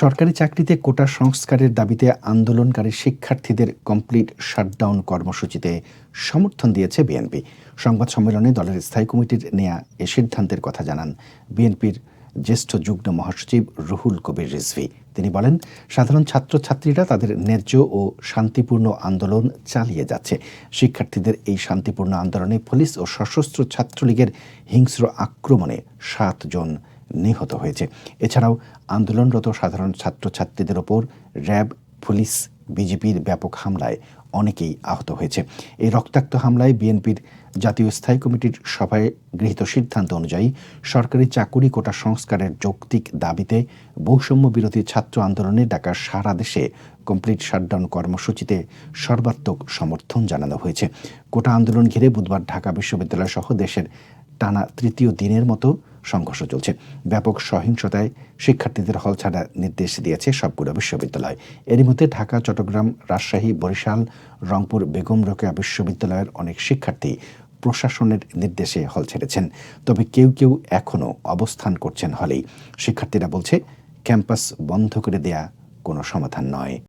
সরকারি চাকরিতে কোটা সংস্কারের দাবিতে আন্দোলনকারী শিক্ষার্থীদের কমপ্লিট শাটডাউন কর্মসূচিতে সমর্থন দিয়েছে বিএনপি। সংবাদ সম্মেলনে দলের স্থায়ী কমিটির নেয়া এ সিদ্ধান্তের কথা জানান বিএনপির জ্যেষ্ঠ যুগ্ম মহাসচিব রুহুল কবির রিজভী। তিনি বলেন, সাধারণ ছাত্রছাত্রীরা তাদের ন্যায্য ও শান্তিপূর্ণ আন্দোলন চালিয়ে যাচ্ছে। শিক্ষার্থীদের এই শান্তিপূর্ণ আন্দোলনে পুলিশ ও সশস্ত্র ছাত্রলীগের হিংস্র আক্রমণে সাতজন নিহত হয়েছে। এছাড়াও আন্দোলনরত সাধারণ ছাত্রছাত্রীদের ওপর র্যাব, পুলিশ বিজেপির ব্যাপক হামলায় অনেকেই আহত হয়েছে। এই রক্তাক্ত হামলায় বিএনপির জাতীয় স্থায়ী কমিটির সভায় গৃহীত সিদ্ধান্ত অনুযায়ী সরকারি চাকুরি কোটা সংস্কারের যৌক্তিক দাবিতে বৈষম্য বিরোধী ছাত্র আন্দোলনে ডাকা সারা দেশে কমপ্লিট শাটডাউন কর্মসূচিতে সর্বাত্মক সমর্থন জানানো হয়েছে। কোটা আন্দোলন ঘিরে বুধবার ঢাকা বিশ্ববিদ্যালয় সহ দেশের টানা তৃতীয় দিনের মতো সংঘর্ষ চলছে। ব্যাপক সহিংসতায় শিক্ষার্থীদের হল ছাড়ার নির্দেশ দিয়েছে সবগুলো বিশ্ববিদ্যালয়। এরই মধ্যে ঢাকা, চট্টগ্রাম, রাজশাহী, বরিশাল, রংপুর, বেগম রোকেয়া বিশ্ববিদ্যালয়ের অনেক শিক্ষার্থী প্রশাসনের নির্দেশে হল ছেড়েছেন। তবে কেউ কেউ এখনও অবস্থান করছেন হলেই। শিক্ষার্থীরা বলছে, ক্যাম্পাস বন্ধ করে দেয়া কোনো সমাধান নয়।